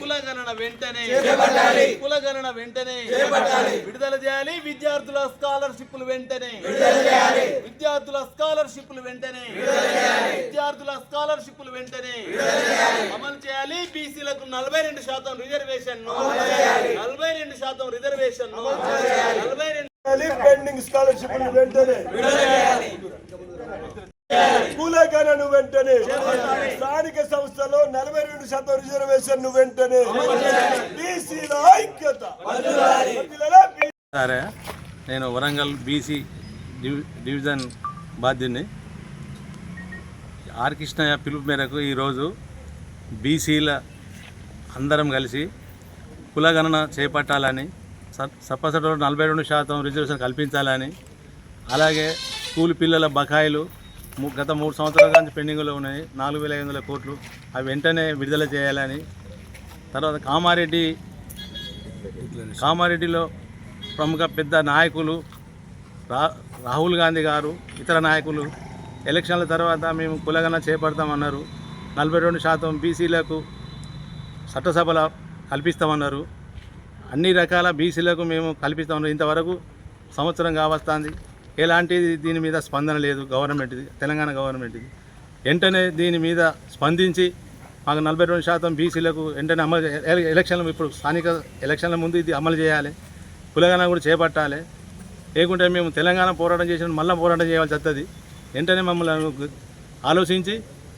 కులగణన వెంటనే. కులగణన వెంటనే. విడుదల చేయాలి విద్యార్థుల స్కాలర్షిప్లు వెంటనే. విద్యార్థుల స్కాలర్షిప్లు వెంటనే. విద్యార్థుల స్కాలర్షిప్లు వెంటనే. అమలు చేయాలి బీసీలకు నలభై రెండు శాతం రిజర్వేషన్ నలభై రెండు శాతం రిజర్వేషన్ నలభై రెండు పెండింగ్ స్కాలర్షిప్ వెంటనే. కులగణను వెంటనే. స్థానిక సంస్థలో నలభై రెండు శాతం రిజర్వేషన్ వెంటనే. బీసీల ఐక్యత. సరే నేను వరంగల్ బీసీ డివి డివిజన్ బాధ్యుని ఆర్ కృష్ణయ్య పిలుపు మేరకు ఈరోజు బీసీల అందరం కలిసి కులగణన చేపట్టాలని స- సప్పసటలో నలభై రెండు శాతం రిజర్వేషన్ కల్పించాలని అలాగే స్కూల్ పిల్లల బకాయిలు గత మూడు సంవత్సరాల నుంచి పెండింగ్లో ఉన్నాయి. నాలుగు వేల ఐదు వందల కోట్లు. అవి వెంటనే విడుదల చేయాలని. తర్వాత కామారెడ్డి కామారెడ్డిలో ప్రముఖ పెద్ద నాయకులు రా రాహుల్ గాంధీ గారు ఇతర నాయకులు. ఎలక్షన్ల తర్వాత మేము కులగన చేపడతామన్నారు. నలభై రెండు శాతం బీసీలకు చట్టసభల కల్పిస్తామన్నారు. అన్ని రకాల బీసీలకు మేము కల్పిస్తామన్నారు. ఇంతవరకు సంవత్సరం కావస్తుంది ఎలాంటి దీని మీద స్పందన లేదు గవర్నమెంట్ది తెలంగాణ గవర్నమెంట్ది వెంటనే దీని మీద స్పందించి మాకు నలభై రెండు శాతం బీసీలకు వెంటనే అమలు ఎలక్షన్లు ఇప్పుడు స్థానిక ఎలక్షన్ల ముందు ఇది అమలు చేయాలి కులగన కూడా చేపట్టాలి. లేకుంటే మేము తెలంగాణ పోరాటం చేసిన మళ్ళీ పోరాటం చేయాల్సి వస్తుంది వెంటనే మమ్మల్ని ఆలోచించి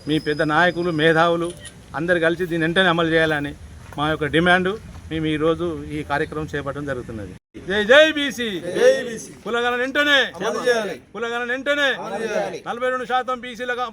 మీ పెద్ద నాయకులు మేధావులు అందరు కలిసి దీన్ని వెంటనే అమలు చేయాలని మా యొక్క డిమాండ్ మేము ఈరోజు ఈ కార్యక్రమం చేపట్టడం జరుగుతున్నది. జై జై బీసీ. కులగన వెంటనే. కులగన వెంటనే. నలభై రెండు శాతం బీసీలుగా